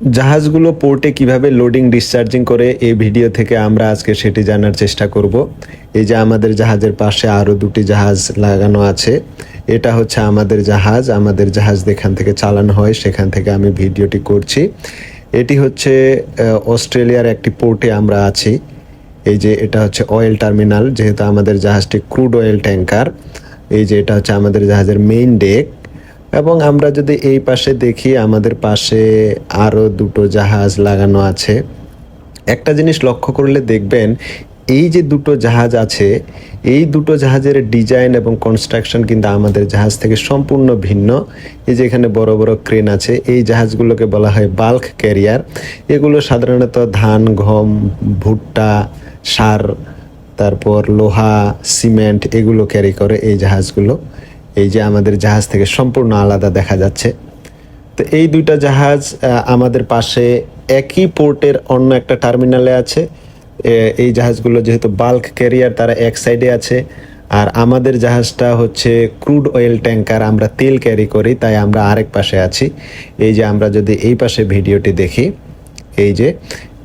জাহাজগুলো পোর্টে কীভাবে loading discharging করে এই ভিডিও থেকে আমরা আজকে সেটি জানার চেষ্টা করব। এই যে আমাদের জাহাজের পাশে আরও দুটি জাহাজ লাগানো আছে। এটা হচ্ছে আমাদের জাহাজ। আমাদের জাহাজ যেখান থেকে চালানো হয় সেখান থেকে আমি ভিডিওটি করছি। এটি হচ্ছে অস্ট্রেলিয়ার একটি পোর্টে আমরা আছি। এই যে এটা হচ্ছে অয়েল টার্মিনাল যেহেতু আমাদের জাহাজটি ক্রুড অয়েল ট্যাঙ্কার এই যে এটা হচ্ছে আমাদের জাহাজের মেইন ডেক এবং আমরা যদি এই পাশে দেখি, আমাদের পাশে আরও দুটো জাহাজ লাগানো আছে। একটা জিনিস লক্ষ্য করলে দেখবেন, এই যে দুটো জাহাজ আছে, এই দুটো জাহাজের ডিজাইন এবং কনস্ট্রাকশন কিন্তু আমাদের জাহাজ থেকে সম্পূর্ণ ভিন্ন। এই যে এখানে বড় বড় ক্রেন আছে, এই জাহাজগুলোকে বলা হয় বাল্ক ক্যারিয়ার এগুলো সাধারণত ধান, গম, ভুট্টা, সার, তারপর লোহা, সিমেন্ট এগুলো ক্যারি করে এই জাহাজগুলো। এই যে আমাদের জাহাজ থেকে সম্পূর্ণ আলাদা দেখা যাচ্ছে। তো এই দুইটা জাহাজ আমাদের পাশে একই পোর্টের অন্য একটা টার্মিনালে আছে। এই জাহাজগুলো যেহেতু বাল্ক ক্যারিয়ার তারা এক সাইডে আছে। আর আমাদের জাহাজটা হচ্ছে ক্রুড অয়েল ট্যাঙ্কার আমরা তেল ক্যারি করি, তাই আমরা আরেক পাশে আছি। এই যে আমরা যদি এই পাশে ভিডিওটি দেখি, এই যে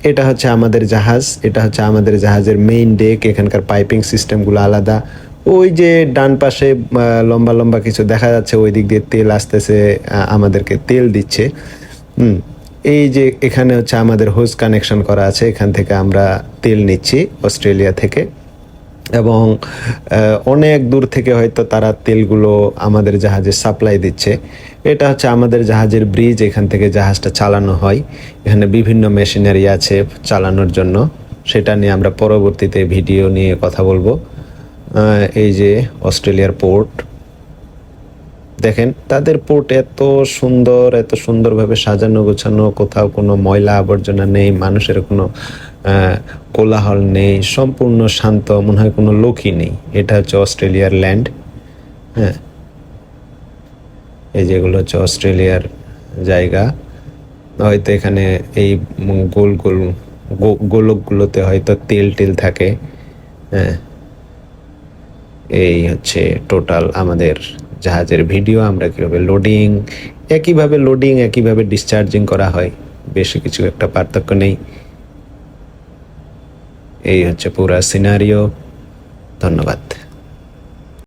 এটা হচ্ছে আমাদের জাহাজ, এটা হচ্ছে আমাদের জাহাজের মেইন ডেক এখানকার পাইপিং সিস্টেমগুলো আলাদা। ওই যে ডান পাশে লম্বা লম্বা কিছু দেখা যাচ্ছে, ওই দিক দিয়ে তেল আসতেছে আমাদেরকে তেল দিচ্ছে। হুম, এই যে এখানে হচ্ছে আমাদের হোজ কানেকশন করা আছে, এখান থেকে আমরা তেল নিচ্ছি অস্ট্রেলিয়া থেকে। এবং অনেক দূর থেকে হয়তো তারা তেলগুলো আমাদের জাহাজে সাপ্লাই দিচ্ছে। এটা হচ্ছে আমাদের জাহাজের ব্রিজ, এখান থেকে জাহাজটা চালানো হয়। এখানে বিভিন্ন মেশিনারি আছে চালানোর জন্য। সেটা নিয়ে আমরা পরবর্তীতে ভিডিও নিয়ে কথা বলব। এই যে অস্ট্রেলিয়ার পোর্ট, দেখেন তাদের পোর্ট এত সুন্দর, এত সুন্দরভাবে সাজানো গোছানো, কোথাও কোনো ময়লা আবর্জনা নেই, মানুষের কোনো কোলাহল নেই, সম্পূর্ণ শান্ত, মনে হয় কোনো লোকই নেই। এটা হচ্ছে অস্ট্রেলিয়ার ল্যান্ড হ্যাঁ। এই যেগুলো হচ্ছে অস্ট্রেলিয়ার জায়গা, হয়তো এখানে এই গোল গোল গোলকগুলোতে হয়তো তেল টেল থাকে হ্যাঁ। এই হচ্ছে টোটাল আমাদের জাহাজের ভিডিও আমরা কীভাবে লোডিং একইভাবে লোডিং একইভাবে ডিসচার্জিং করা হয়, বেশি কিছু একটা পার্থক্য নেই। এই হচ্ছে পুরা সিনারিও ধন্যবাদ।